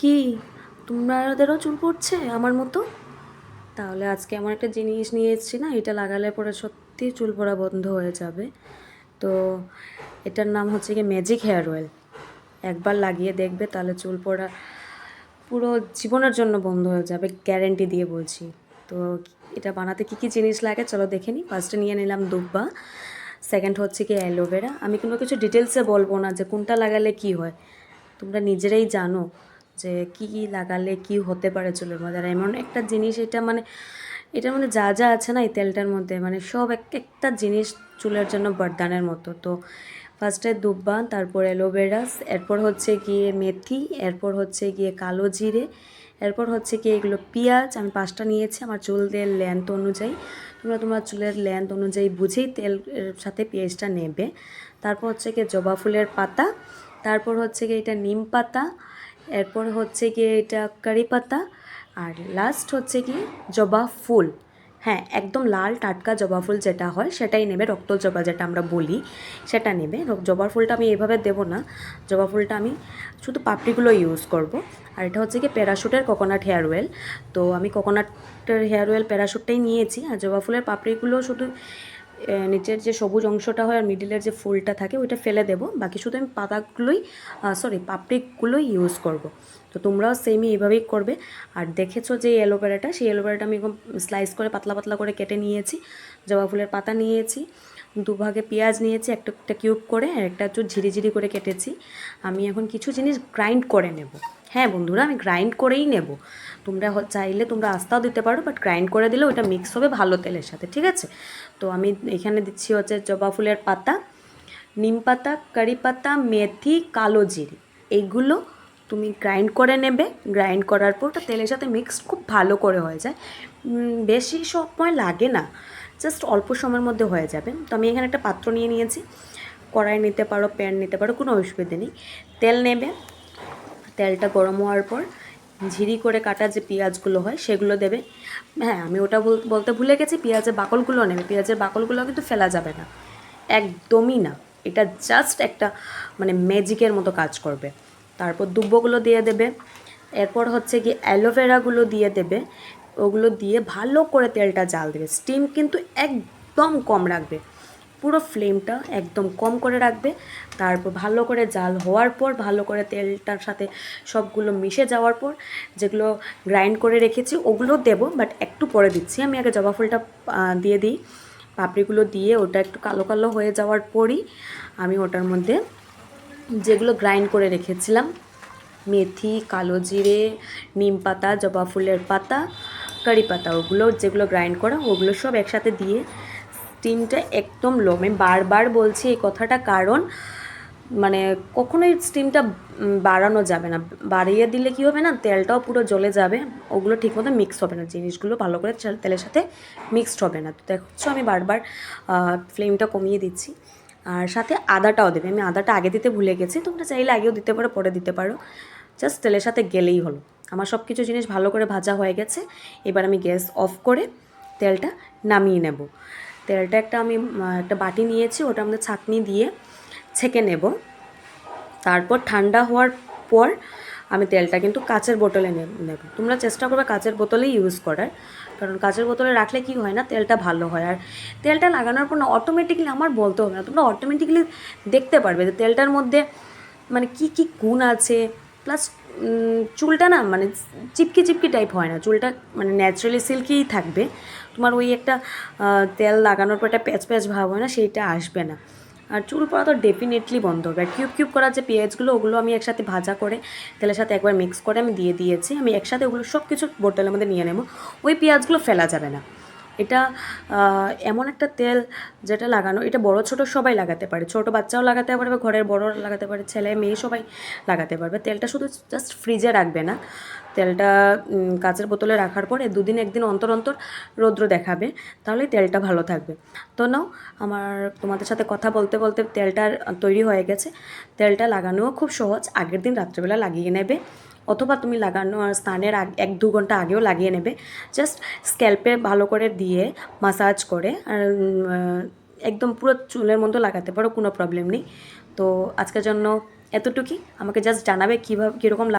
কি? তোমাদেরও চুল পড়ছে আমার মতো? তাহলে আজকে আমার একটা জিনিস নিয়ে এসেছি না, এটা লাগালে পরে সত্যি চুল পড়া বন্ধ হয়ে যাবে। তো এটার নাম হচ্ছে কি ম্যাজিক হেয়ার অয়েল একবার লাগিয়ে দেখবে তাহলে চুল পড়া পুরো জীবনের জন্য বন্ধ হয়ে যাবে গ্যারেন্টি দিয়ে বলছি। তো এটা বানাতে কী কী জিনিস লাগে চলো দেখে নিই ফার্স্টে নিয়ে নিলাম দুব্বা সেকেন্ড হচ্ছে কি অ্যালোভেরা আমি কোনো কিছু ডিটেলসে বলব না যে কোনটা লাগালে কি হয়। তোমরা নিজেরাই জানো। যে কী কী লাগালে কি হতে পারে চুলের মধ্যে। আর এমন একটা জিনিস এটা মানে এটার মধ্যে যা যা আছে না এই তেলটার মধ্যে মানে সব এক একটা জিনিস চুলের জন্য বরদানের মতো। তো ফার্স্টে দুব্বা, তারপর অ্যালোভেরাস এরপর হচ্ছে গিয়ে মেথি, এরপর হচ্ছে গিয়ে কালো জিরে, এরপর হচ্ছে গিয়ে এগুলো পেঁয়াজ। আমি পাঁচটা নিয়েছি আমার চুলদের লেন্থ অনুযায়ী। তোমরা তোমার চুলের লেন্থ অনুযায়ী বুঝেই তেল সাথে পেঁয়াজটা নেবে। তারপর হচ্ছে গিয়ে জবা ফুলের পাতা, তারপর হচ্ছে গিয়ে এটা নিম পাতা এরপর হচ্ছে গিয়ে এটা কারি পাতা, আর লাস্ট হচ্ছে কি জবা ফুল। হ্যাঁ একদম লাল টাটকা জবা ফুল যেটা হয়, সেটাই নেবে, রক্ত জবা যেটা আমরা বলি, সেটা নেবে। জবা ফুলটা আমি এভাবে দেবো না। জবা ফুলটা আমি শুধু পাপড়িগুলো ইউজ করব। আর এটা হচ্ছে কি প্যারাশুটের কোকোনাট হেয়ার অয়েল তো আমি কোকোনাটের হেয়ার অয়েল প্যারাশুটটাই নিয়েছি। আর জবা ফুলের পাপড়িগুলো শুধু নিচের যে সবুজ অংশটা হয় আর মিডিলের যে ফুলটা থাকে, ওইটা ফেলে দেবো। বাকি শুধু আমি পাতাগুলোই সরি পাপড়িগুলোই ইউজ করব। তো তোমরাও সেমই এইভাবেই করবে। আর দেখেছ যে অ্যালোভেরাটা সেই অ্যালোভেরাটা আমি এরকম স্লাইস করে, পাতলা পাতলা করে কেটে নিয়েছি। জবা ফুলের পাতা নিয়েছি দুভাগে পেঁয়াজ নিয়েছি, একটা একটা কিউব করে, আর একটা একটু ঝিরিঝিরি করে কেটেছি। আমি এখন কিছু জিনিস গ্রাইন্ড করে নেব। হ্যাঁ বন্ধুরা, আমি গ্রাইন্ড করেই নেব। তোমরা চাইলে তোমরা আস্তাও দিতে পারো বাট গ্রাইন্ড করে দিলে ওটা মিক্স হবে ভালো তেলের সাথে, ঠিক আছে? তো আমি এখানে দিচ্ছি হচ্ছে জবা ফুলের পাতা, নিম পাতা, কারি পাতা, মেথি, কালো জিরে। এইগুলো তুমি গ্রাইন্ড করে নেবে। গ্রাইন্ড করার পর ওটা তেলের সাথে মিক্সড খুব ভালো করে হয়ে যায়। বেশি সময় লাগে না জাস্ট অল্প সময়ের মধ্যে হয়ে যাবে। তো আমি এখানে একটা পাত্র নিয়ে নিয়েছি। কড়াই নিতে পারো প্যান নিতে পারো, কোনো অসুবিধে নেই। তেল নেবে তেলটা গরম হওয়ার পর ঝিরি করে কাটা যে পেঁয়াজগুলো হয়, সেগুলো দেবে। হ্যাঁ আমি ওটা বল- বলতে ভুলে গেছি, পেঁয়াজের বাকলগুলো নেবে। পেঁয়াজের বাকলগুলো কিন্তু ফেলা যাবে না। একদমই না। এটা জাস্ট একটা মানে ম্যাজিকের মতো কাজ করবে। তারপর দুব্বগুলো দিয়ে দেবে। এরপর হচ্ছে কি অ্যালোভেরাগুলো দিয়ে দেবে। ওগুলো দিয়ে ভালো করে তেলটা জাল দেবে। স্টিম কিন্তু একদম কম রাখবে। পুরো ফ্লেমটা একদম কম করে রাখবে। তারপর ভালো করে জাল হওয়ার পর, ভালো করে তেলটার সাথে সবগুলো মিশে যাওয়ার পর, যেগুলো গ্রাইন্ড করে রেখেছি, ওগুলো দেবো, বাট একটু পরে দিচ্ছি। আমি আগে জবা ফুলটা দিয়ে দিই। পাপড়িগুলো দিয়ে ওটা একটু কালো কালো হয়ে যাওয়ার পরই আমি ওটার মধ্যে যেগুলো গ্রাইন্ড করে রেখেছিলাম, মেথি, কালো জিরে, নিম পাতা, জবা ফুলের পাতা, কারি পাতা, ওগুলো যেগুলো গ্রাইন্ড করা, ওগুলো সব একসাথে দিয়ে স্টিমটা একদম লো আমি বারবার বলছি এই কথাটা কারণ মানে কখনোই স্টিমটা বাড়ানো যাবে না। বাড়িয়ে দিলে কি হবে না, তেলটাও পুরো জ্বলে যাবে, ওগুলো ঠিকমতো মিক্স হবে না। জিনিসগুলো ভালো করে তেলের সাথে মিক্সড হবে না। তো দেখছ আমি বারবার ফ্লেমটা কমিয়ে দিচ্ছি। আর সাথে আদাটাও দেবে। আমি আদাটা আগে দিতে ভুলে গেছি। তোমরা চাইলে আগেও দিতে পারো, পরে দিতে পারো। জাস্ট তেলের সাথে গেলেই হলো। আমার সব কিছু জিনিস ভালো করে ভাজা হয়ে গেছে। এবার আমি গ্যাস অফ করে তেলটা নামিয়ে নেব। তেলটা একটা আমি একটা বাটি নিয়েছি, ওটা আমাদের ছাঁকনি দিয়ে ছেঁকে নেব। তারপর ঠান্ডা হওয়ার পর আমি তেলটা কিন্তু কাচের বোতলে নেব। তোমরা চেষ্টা করবে কাচের বোতলেই ইউজ করার। কারণ কাচের বোতলে রাখলে কি হয় না, তেলটা ভালো হয়। আর তেলটা লাগানোর পর না অটোমেটিকলি আমার বলতে হবে না, তোমরা অটোমেটিকলি দেখতে পারবে যে তেলটার মধ্যে মানে কি কি গুণ আছে প্লাস চুলটা না মানে চিপকি চিপকি টাইপ হয় না। চুলটা মানে ন্যাচারালি সিল্কিই থাকবে। তোমার ওই একটা তেল লাগানোর পর একটা প্যাচ প্যাচ ভাব হয় না, সেইটা আসবে না। আর চুল পড়া তো ডেফিনেটলি বন্ধ হবে। আর কিউব কিউব করা যে পেঁয়াজগুলো, ওগুলো আমি একসাথে ভাজা করে, তেলের সাথে একবার মিক্স করে আমি দিয়ে দিয়েছি। আমি একসাথে ওগুলো সব কিছু বোতলের মধ্যে নিয়ে নেব। ওই পেঁয়াজগুলো ফেলা যাবে না। এটা এমন একটা তেল যেটা লাগানো, এটা বড় ছোট সবাই লাগাতে পারে। ছোট বাচ্চাও লাগাতে পারবে, ঘরের বড় লাগাতে পারে, ছেলে মেয়ে সবাই লাগাতে পারবে। তেলটা শুধু জাস্ট ফ্রিজে রাখবে না। তেলটা কাঁচের বোতলে রাখার পরে দুদিন একদিন অন্তর অন্তর রৌদ্র দেখাবে, তাহলেই তেলটা ভালো থাকবে। তো নাও, আমার তোমাদের সাথে কথা বলতে বলতে তেলটা তৈরি হয়ে গেছে। তেলটা লাগানোও খুব সহজ, আগের দিন রাত্রেবেলা লাগিয়ে নেবে। অথবা তুমি লাগানো আর স্নানের আগ- এক দু ঘণ্টা আগেও লাগিয়ে নেবে। জাস্ট স্ক্যাল্পে ভালো করে দিয়ে মাসাজ করে আর একদম পুরো চুলের মতো লাগাতে পারো, কোনো প্রবলেম নেই। তো আজকের জন্য এতটুকুই। আমাকে জাস্ট জানাবে কীভাবে, কীরকম